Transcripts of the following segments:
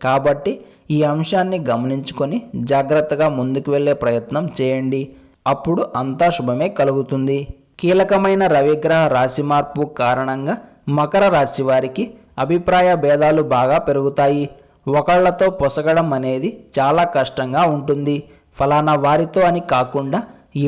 కాబట్టి ఈ అంశాన్ని గమనించుకొని జాగ్రత్తగా ముందుకు వెళ్ళే ప్రయత్నం చేయండి. అప్పుడు అంతా శుభమే కలుగుతుంది. కీలకమైన రవిగ్రహ రాశి మార్పు కారణంగా మకర రాశి వారికి అభిప్రాయ భేదాలు బాగా పెరుగుతాయి. ఒకళ్ళతో పొసగడం అనేది చాలా కష్టంగా ఉంటుంది. ఫలానా వారితో అని కాకుండా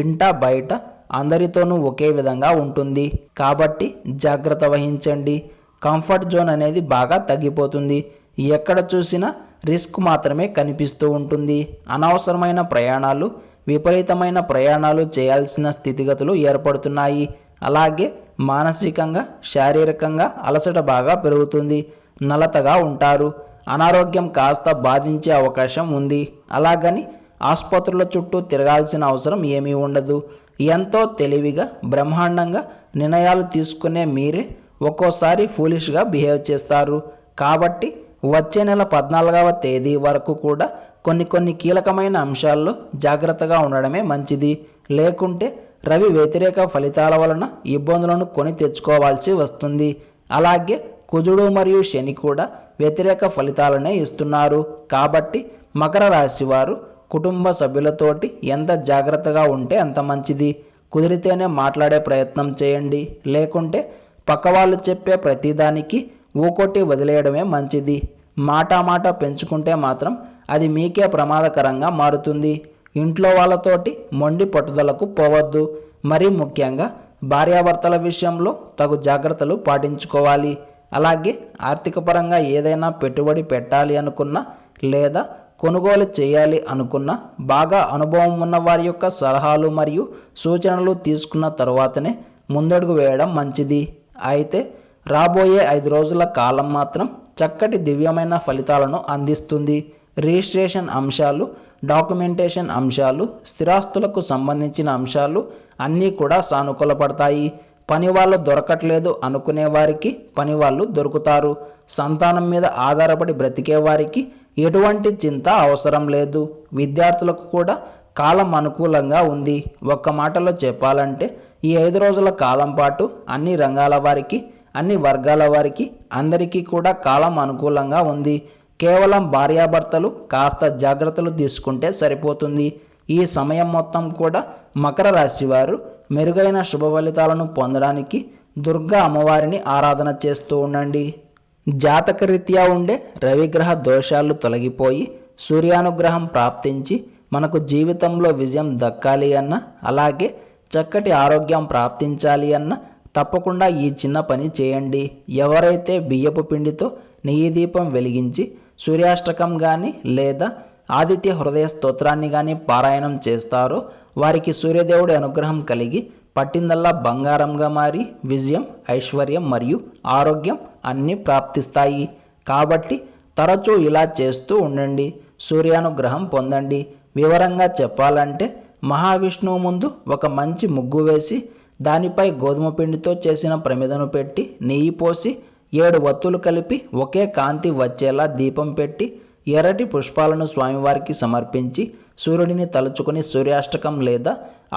ఇంట బయట అందరితోనూ ఒకే విధంగా ఉంటుంది. కాబట్టి జాగ్రత్త వహించండి. కంఫర్ట్ జోన్ అనేది బాగా తగ్గిపోతుంది. ఎక్కడ చూసినా రిస్క్ మాత్రమే కనిపిస్తూ ఉంటుంది. అనవసరమైన ప్రయాణాలు విపరీతమైన ప్రయాణాలు చేయాల్సిన స్థితిగతులు ఏర్పడుతున్నాయి. అలాగే మానసికంగా శారీరకంగా అలసట బాగా పెరుగుతుంది. నలతగా ఉంటారు. అనారోగ్యం కాస్త బాధించే అవకాశం ఉంది. అలాగని ఆసుపత్రుల చుట్టూ తిరగాల్సిన అవసరం ఏమీ ఉండదు. ఎంతో తెలివిగా బ్రహ్మాండంగా నిర్ణయాలు తీసుకునే మీరే ఒక్కోసారి ఫూలిష్గా బిహేవ్ చేస్తారు. కాబట్టి వచ్చే నెల పద్నాలుగవ తేదీ వరకు కూడా కొన్ని కొన్ని కీలకమైన అంశాల్లో జాగ్రత్తగా ఉండడమే మంచిది. లేకుంటే రవి వ్యతిరేక ఫలితాల వలన ఇబ్బందులను కొని తెచ్చుకోవాల్సి వస్తుంది. అలాగే కుజుడు మరియు శని కూడా వ్యతిరేక ఫలితాలనే ఇస్తున్నారు. కాబట్టి మకర రాశి వారు కుటుంబ సభ్యులతోటి ఎంత జాగ్రత్తగా ఉంటే అంత మంచిది. కుదిరితేనే మాట్లాడే ప్రయత్నం చేయండి. లేకుంటే పక్కవాళ్ళు చెప్పే ప్రతిదానికి ఊకొట్టి వదిలేయడమే మంచిది. మాటా మాట పెంచుకుంటే మాత్రం అది మీకే ప్రమాదకరంగా మారుతుంది. ఇంట్లో వాళ్ళతోటి మొండి పట్టుదలకు పోవద్దు. మరీ ముఖ్యంగా భార్యాభర్తల విషయంలో తగు జాగ్రత్తలు పాటించుకోవాలి. అలాగే ఆర్థిక పరంగా ఏదైనా పెట్టుబడి పెట్టాలి అనుకున్నా లేదా కొనుగోలు చేయాలి అనుకున్న బాగా అనుభవం ఉన్న వారి యొక్క సలహాలు మరియు సూచనలు తీసుకున్న తరువాతనే ముందడుగు వేయడం మంచిది. అయితే రాబోయే ఐదు రోజుల కాలం మాత్రం చక్కటి దివ్యమైన ఫలితాలను అందిస్తుంది. రిజిస్ట్రేషన్ అంశాలు డాక్యుమెంటేషన్ అంశాలు స్థిరాస్తులకు సంబంధించిన అంశాలు అన్నీ కూడా సానుకూలపడతాయి పని వాళ్ళు దొరకట్లేదు అనుకునే వారికి పని వాళ్ళు దొరుకుతారు. సంతానం మీద ఆధారపడి బ్రతికే వారికి ఎటువంటి చింత అవసరం లేదు. విద్యార్థులకు కూడా కాలం అనుకూలంగా ఉంది. ఒక్క మాటలో చెప్పాలంటే ఈ ఐదు రోజుల కాలం పాటు అన్ని రంగాల వారికి అన్ని వర్గాల వారికి అందరికీ కూడా కాలం అనుకూలంగా ఉంది. కేవలం భార్యాభర్తలు కాస్త జాగ్రత్తలు తీసుకుంటే సరిపోతుంది. ఈ సమయం మొత్తం కూడా మకర రాశి వారు మెరుగైన శుభ ఫలితాలను పొందడానికి దుర్గా అమ్మవారిని ఆరాధన చేస్తూ ఉండండి. జాతకరీత్యా ఉండే రవిగ్రహ దోషాలు తొలగిపోయి సూర్యానుగ్రహం ప్రాప్తించి మనకు జీవితంలో విజయం దక్కాలి అన్న అలాగే చక్కటి ఆరోగ్యం ప్రాప్తించాలి అన్న తప్పకుండా ఈ చిన్న పని చేయండి. ఎవరైతే బియ్యపు పిండితో నెయ్యి దీపం వెలిగించి సూర్యాష్టకం కానీ లేదా ఆదిత్య హృదయ స్తోత్రాన్ని కానీ పారాయణం చేస్తారో వారికి సూర్యదేవుడి అనుగ్రహం కలిగి పట్టిందల్లా బంగారంగా మారి విజయం ఐశ్వర్యం మరియు ఆరోగ్యం అన్నీ ప్రాప్తిస్తాయి. కాబట్టి తరచూ ఇలా చేస్తూ ఉండండి. సూర్యానుగ్రహం పొందండి. వివరంగా చెప్పాలంటే మహావిష్ణువు ముందు ఒక మంచి ముగ్గు వేసి దానిపై గోధుమ పిండితో చేసిన ప్రమిదను పెట్టి నెయ్యి పోసి ఏడు వత్తులు కలిపి ఒకే కాంతి వచ్చేలా దీపం పెట్టి ఎర్రటి పుష్పాలను స్వామివారికి సమర్పించి సూర్యుడిని తలుచుకుని సూర్యాష్టకం లేదా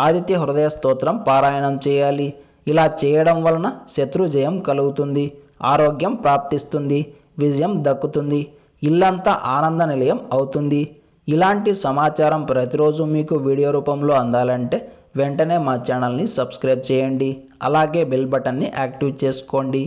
ఆదిత్య హృదయ స్తోత్రం పారాయణం చేయాలి. ఇలా చేయడం వలన శత్రు జయం కలుగుతుంది ఆరోగ్యం ప్రాప్తిస్తుంది విజయం దక్కుతుంది ఇల్లంతా ఆనంద నిలయం అవుతుంది. ఇలాంటి సమాచారం ప్రతిరోజు మీకు వీడియో రూపంలో అందాలంటే వెంటనే మా ఛానల్ని సబ్స్క్రైబ్ చేయండి. అలాగే బెల్ బటన్ని యాక్టివ్ చేసుకోండి.